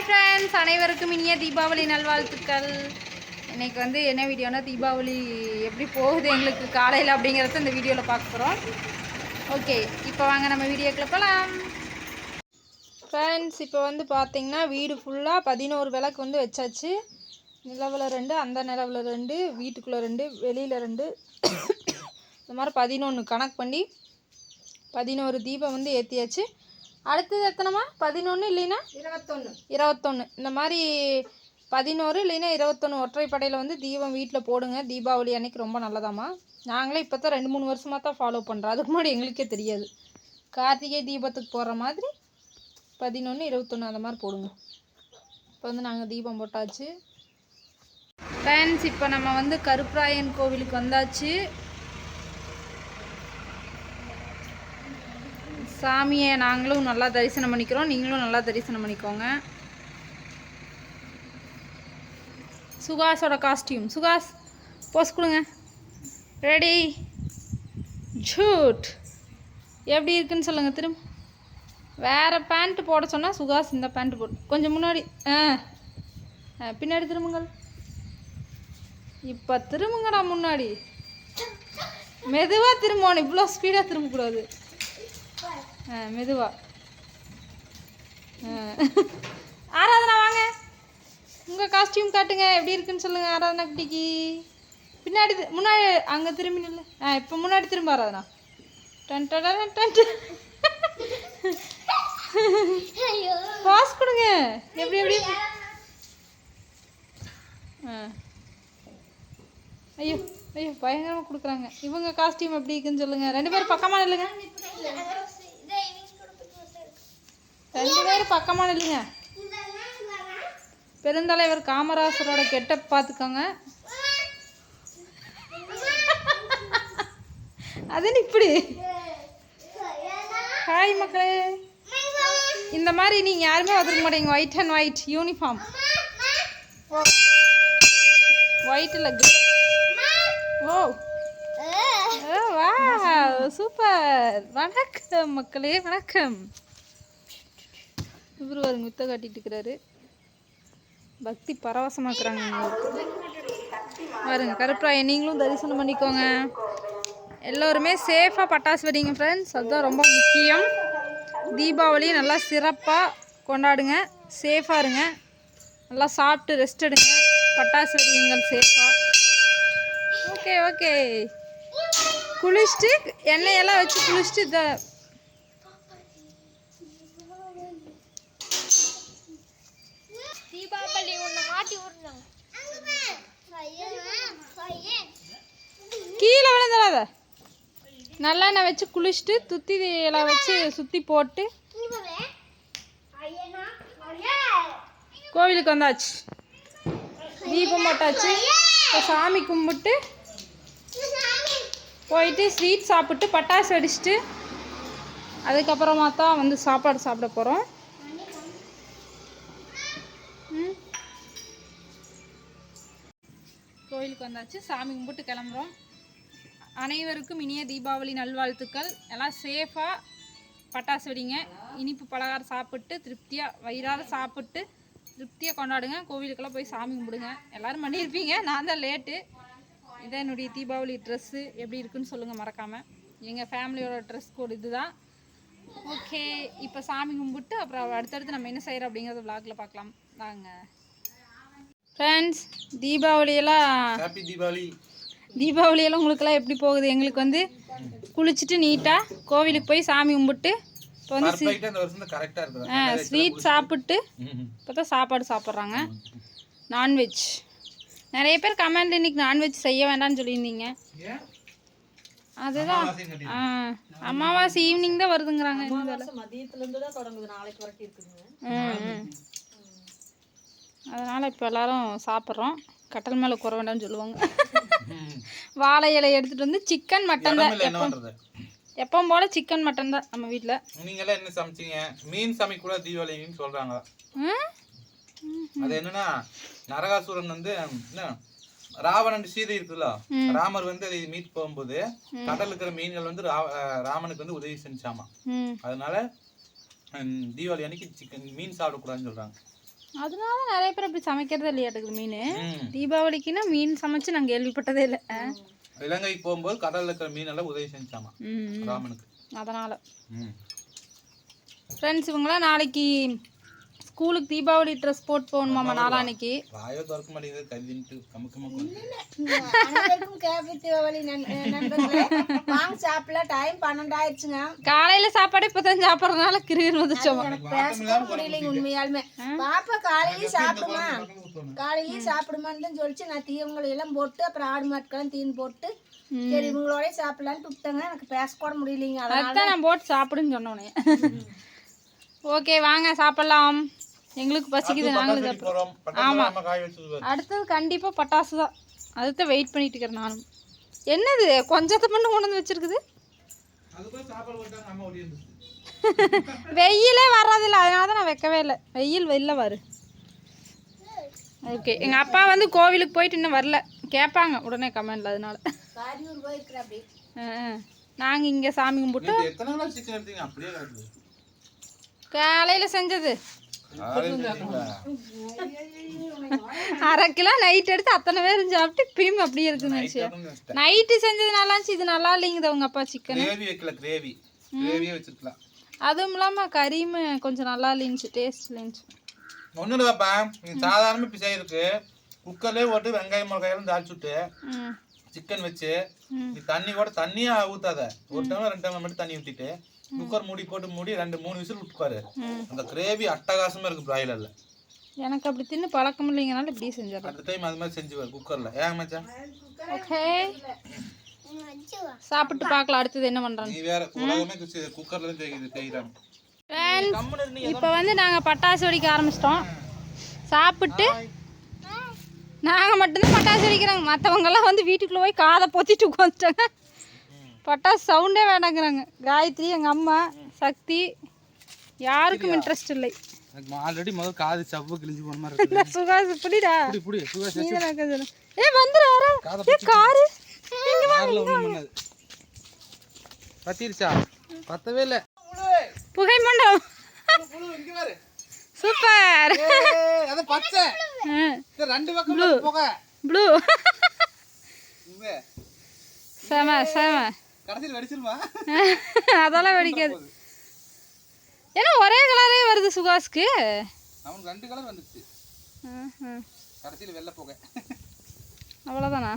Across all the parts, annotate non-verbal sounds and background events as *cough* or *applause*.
Hi friends அனைவருக்கும் இனிய தீபாவளி நல்வாழ்த்துக்கள். இன்றைக்கி வந்து என்ன வீடியோனா தீபாவளி எப்படி போகுது எங்களுக்கு காலையில் அப்படிங்கிறத இந்த வீடியோவில் பார்க்க போகிறோம் ஓகே இப்போ வாங்க நம்ம வீடியோக்குள்ள போகலாம் ஃப்ரெண்ட்ஸ் இப்போ வந்து பார்த்திங்கன்னா வீடு ஃபுல்லாக பதினோரு விளக்கு வந்து வச்சாச்சு. நிலவில் ரெண்டு அந்த நிலவில் ரெண்டு வீட்டுக்குள்ளே ரெண்டு வெளியில் ரெண்டு. இந்த மாதிரி பதினொன்று கணக்கு பண்ணி பதினோரு தீபம் வந்து ஏற்றியாச்சு அடுத்தது எத்தனைமா பதினொன்று இல்லைன்னா? இருபத்தொன்னு. இருபத்தொன்று இந்த மாதிரி பதினோரு இல்லைன்னா இருபத்தொன்று ஒற்றைப்படையில் வந்து தீபம் வீட்டில் போடுங்க. தீபாவளி அன்னைக்கு ரொம்ப நல்லதாம்மா. நாங்களே இப்போ தான் ரெண்டு மூணு வருஷமாக தான் ஃபாலோ பண்ணுறோம் அதுக்கு முன்னாடி எங்களுக்கே தெரியாது. கார்த்திகை தீபத்துக்கு போடுற மாதிரி பதினொன்று இருபத்தொன்று அந்த மாதிரி போடுங்க. இப்போ வந்து நாங்கள் தீபம் போட்டாச்சு. ஃப்ரெண்ட்ஸ் இப்போ நம்ம வந்து கருப்பராயன் கோவிலுக்கு வந்தாச்சு. சாமியை நாங்களும் நல்லா தரிசனம் பண்ணிக்கிறோம். நீங்களும் நல்லா தரிசனம் பண்ணிக்கோங்க. சுகாஸோட காஸ்டியூம் சுகாஸ் போஸ் கொடுங்க. ரெடி ஜூட் எப்படி இருக்குன்னு சொல்லுங்கள் திரும்ப. வேறு பேண்ட்டு போட சொன்னால் சுகாஸ் இந்த பேண்ட்டு போட்டு கொஞ்சம் முன்னாடி ஆ. ஆ, பின்னாடி திரும்புங்கள். இப்போ திரும்புங்கடா முன்னாடி. மெதுவாக திரும்பணும் இவ்வளோ ஸ்பீடாக திரும்பக்கூடாது. மெதுவா. ஆராதனா வாங்க. உங்கள் காஸ்டியூம் காட்டுங்க. எப்படி இருக்குன்னு சொல்லுங்கள் ஆராதனா குட்டிக்கு. பின்னாடி முன்னாடி அங்கே திரும்பி நில்லு. ஆ இப்போ முன்னாடி திரும்ப ஆராதனா. டன் டன் டன் டன் பாஸ் கொடுங்க. எப்படி எப்படி? ஆ. ஐயோ ஐயோ பயங்கரமாக கொடுக்குறாங்க. இவங்க காஸ்டியூம் எப்படி இருக்குன்னு சொல்லுங்கள் ரெண்டு பேரும் பக்கமாக நில்லுங்க. ரெண்டு பேரும் பக்கமான இல்லைங்க பெருந்தலைவர் காமராசரோட கெட்டப் பார்த்துக்கோங்க அது இப்படி? ஹாய் மக்களே. இந்த மாதிரி நீங்கள் யாருமே வந்துருக்க மாட்டீங்க. ஒயிட் அண்ட் ஒயிட் யூனிஃபார்ம் ஒயிட்டில் ஓ ஓ வா சூப்பர் வணக்கம் மக்களே வணக்கம். இவர் ஒரு முத்த காட்டிட்டு இருக்கிறாரு. பக்தி பரவசமாக்குறாங்க இருக்கிறாங்க பாருங்க கருப்பராய நீங்களும் தரிசனம் பண்ணிக்கோங்க. எல்லோருமே சேஃபாக பட்டாசு வெடிங்க ஃப்ரெண்ட்ஸ் அதுதான் ரொம்ப முக்கியம். தீபாவளி நல்லா சிறப்பாக கொண்டாடுங்க. சேஃபாக இருங்க. நல்லா சாப்பிட்டு ரெஸ்ட் எடுங்க. பட்டாசு வெடிங்கள் சேஃபாக ஓகே ஓகே குளிச்சுட்டு எண்ணெயெல்லாம் வச்சு குளிச்சுட்டு இதை கீழே விழுந்துடாத. நல்லெண்ணெய் வச்சு குளிச்சுட்டு துத்தி எல்லாம் வச்சு சுற்றி போட்டு கோவிலுக்கு வந்தாச்சு. தீபம் போட்டாச்சு. இப்போ சாமி கும்பிட்டு போயிட்டு ஸ்வீட் சாப்பிட்டு பட்டாசு அடிச்சுட்டு அதுக்கப்புறமா தான் வந்து சாப்பாடு சாப்பிட போகிறோம் கோயிலுக்கு வந்தாச்சு. சாமி கும்பிட்டு கிளம்புறோம். அனைவருக்கும் இனிய தீபாவளி நல்வாழ்த்துக்கள். எல்லாம் சேஃபாக பட்டாசு வெடிங்க. இனிப்பு பலகாரம் சாப்பிட்டு திருப்தியாக வயிறார சாப்பிட்டு திருப்தியாக கொண்டாடுங்க. கோவிலுக்கெல்லாம் போய் சாமி கும்பிடுங்க. எல்லோரும் பண்ணியிருப்பீங்க. நான் தான் லேட்டு இதான் என்னுடைய தீபாவளி ட்ரெஸ்ஸு எப்படி இருக்குன்னு சொல்லுங்கள் மறக்காமல் எங்கள் ஃபேமிலியோட ட்ரெஸ் கோடு இதுதான். ஓகே இப்போ சாமி கும்பிட்டு அப்புறம் அடுத்தடுத்து நம்ம என்ன செய்கிறோம் அப்படிங்கிறத vlogல பார்க்கலாம். வாங்க. ஃப்ரெண்ட்ஸ் தீபாவளியெல்லாம் ஹாப்பி தீபாவளி. தீபாவளியெல்லாம் உங்களுக்கெல்லாம் எப்படி போகுது? எங்களுக்கு வந்து குளிச்சுட்டு நீட்டாக கோவிலுக்கு போய் சாமி கும்பிட்டு இப்போ வந்து இருக்குது. ஸ்வீட் சாப்பிட்டு. இப்போ தான் சாப்பாடு சாப்பிட்றாங்க. நான்வெஜ் நிறைய பேர் கமெண்ட் இன்னைக்கு நான்வெஜ் செய்ய வேண்டாம்னு சொல்லியிருந்தீங்க. அதுதான். ஆ அமாவாசை ஈவினிங் தான் வருதுங்கிறாங்க. இந்த வேலை. ம், ம். அதனால இப்போ எல்லாரும் சாப்பிட்றோம். கட்டல் மேலே குற வேண்டாம்னு சொல்லுவாங்க. வாழை இலை எடுத்துட்டு வந்து சிக்கன் மட்டன் தான். பண்றது? எப்பவும் போல சிக்கன் மட்டன் தான் நம்ம வீட்டில் நீங்க எல்லாம் என்ன சமைச்சீங்க? மீன் சமைக்க கூட தீபாவளின்னு சொல்றாங்க. அது என்னன்னா நரகாசுரன் வந்து என்ன ராவணன் சீதை இருக்குல்ல? ராமர் வந்து அதை மீட் போகும்போது கடல்ல இருக்கிற மீன்கள் வந்து ராமனுக்கு வந்து உதவி செஞ்சாமா. அதனால தீபாவளி அன்னைக்கு சிக்கன் மீன் சாப்பிடக்கூடாதுன்னு சொல்றாங்க. அதனால நிறைய பேர் அப்படி சமைக்கிறதே இல்லையாட்டுக்குது மீன் ம். தீபாவளிக்குன்னா மீன் சமைச்சு நான் கேள்விப்பட்டதே இல்லை ஆ. இலங்கைக்கு போகும்போது கடல்ல இருக்கிற மீன் எல்லாம் உதவி செஞ்சாமா. ராமனுக்கு அதனால ஃப்ரெண்ட்ஸ் இவங்களாம் நாளைக்கு ஸ்கூலுக்கு தீபாவளி ட்ரெஸ் போட்டு போகணுமாமா நாளான்னைக்கு வாயோ திறக்க மாட்டேங்குது கவின்ட்டு வாங்க சாப்பிடல டைம் பன்னெண்டு ஆயிடுச்சுங்க. காலையில சாப்பாடு இப்பதான் சாப்பிட்றதுனால கிருகிர் வந்துச்சோமா எனக்கு பேச கூட முடியலைங்க உண்மையாலுமே. பாப்பா காலையிலயும் சாப்பிடுமா? காலையிலயும் சாப்பிடுமான்னு தான் சொல்லிச்சு. நான் தீவங்களை எல்லாம் போட்டு அப்புறம் ஆடு மாட்டுக்கெல்லாம் தீன் போட்டு சரி இவங்களோட சாப்பிடலான்னு விட்டாங்க எனக்கு பேச கூட முடியலைங்க. அதனால அதுதான் நான் போட்டு சாப்பிடுன்னு சொன்னோன்னே ஓகே வாங்க சாப்பிடலாம். எங்களுக்கு பசிக்குது நாங்களும் சாப்பிடுறோம். வச்சு அடுத்தது கண்டிப்பாக பட்டாசு தான். அதுதான் வெயிட் பண்ணிட்டு இருக்கிறேன் நானும். என்னது? கொஞ்சத்தை மட்டும் கொண்டு வந்து வச்சிருக்குது? *laughs* வெயிலே வர்றதில்ல அதனால தான் நான் வைக்கவே இல்லை. வெயில் வெளில வரு. ஓகே எங்கள் அப்பா வந்து கோவிலுக்கு போயிட்டு இன்னும் வரல. கேட்பாங்க உடனே கமெண்ட்ல அதனால. நாங்கள் இங்கே சாமி கும்பிட்டு காலையில் செஞ்சது? அரை கிலோ நைட் எடுத்து அத்தனை பேரும் சாப்பிட்டு திரும்பி அப்படியே இருக்குன்னு. நைட்டு செஞ்சது நல்லா இருந்துச்சு இது நல்லா இல்லைங்குது அவங்க அப்பா சிக்கன் கிரேவி கிரேவியே வச்சிருக்கலாம். அதுவும் இல்லாமல் கறியும் கொஞ்சம் நல்லா இல்லைந்துச்சு டேஸ்ட் இல்லைந்துச்சு ஒன்றும் இல்லை பாப்பா. நீ சாதாரண இப்போ செய்யறதுக்கு குக்கர்லேயே போட்டு வெங்காயம் மிளகாயெல்லாம் தாளிச்சு விட்டு ம். சிக்கன் வச்சு. நீ தண்ணி கூட தண்ணியே ஊத்தாத. ஒரு டம்ளர் ரெண்டு டம்ளர் மட்டும் தண்ணி ஊற்றிட்டு குக்கர் மூடி போட்டு மூடி ரெண்டு மூணு விசில் விட்டுப்பாரு. அந்த கிரேவி அட்டகாசமா இருக்கு பிராய்லர்ல. எனக்கு அப்படி தின்னு பழக்கம் இல்லைங்கனால இப்படியே செஞ்சிடறேன். அடுத்த டைம் அது மாதிரி செஞ்சு பாரு குக்கர்ல. ஏன் மச்சான் ஓகே. சாப்பிட்டு பார்க்கலாம். அடுத்தது என்ன பண்ணுறோன்னு நீ வேற உலகமே குக்கர்ல தான் செய்யுது செய்யறாங்க இப்போ வந்து நாங்கள் பட்டாசு வெடிக்க ஆரம்பிச்சிட்டோம். சாப்பிட்டு நாங்கள் மட்டும்தான் பட்டாசு வெடிக்கிறாங்க. மற்றவங்கெல்லாம் வந்து வீட்டுக்குள்ளே போய் காதை பொத்திட்டு உட்காந்துட்டாங்க. பட்டாசு சவுண்டே வேண்டாங்கிறாங்க காயத்ரி எங்கள் அம்மா சக்தி யாருக்கும் இன்ட்ரெஸ்ட் இல்லை. ஆல்ரெடி முதல் காது சவ்வு கிழிஞ்சு போன மாதிரி இருக்கு. சுகாஸ் இப்படிடா புடி புடி சுகாஷ் நீ தான் சொல்லு. ஏ வந்துரு வர ஏ காரு. கார்ல ஒண்ணும் பண்ணாது பத்திருச்சா? பத்தவே இல்ல. புகை மண்டபம். இங்க பாரு. சூப்பர். அது பச்சை. இந்த ரெண்டு பக்கம் போக. ப்ளூ. இங்க. செம செம. கடைசியில் வெடிச்சிருமா? *laughs* அதெல்லாம் வெடிக்காது. ஏன்னா ஒரே கலரே வருது சுகாஸ்க்கு. அவனுக்கு ரெண்டு கலர் வந்துச்சு. கடைசியில் வெள்ளை போக. அவ்வளோதானா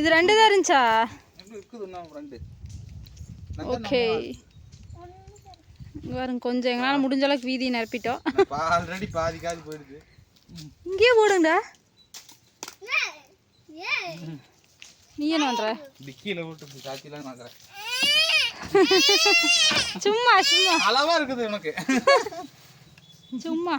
இது ரெண்டு தான் இருந்துச்சா? ஓகே. பாருங்க கொஞ்சம் எங்களால் முடிஞ்ச அளவுக்கு வீதியை நிரப்பிட்டோம். ஆல்ரெடி பாதி காது போயிடுது. இங்கேயே போடுங்கடா. நீ என்ன பண்ற? டிக்கியில் விட்டு சாத்திலாம் சும்மா சும்மா. அளவா இருக்குது உனக்கு சும்மா.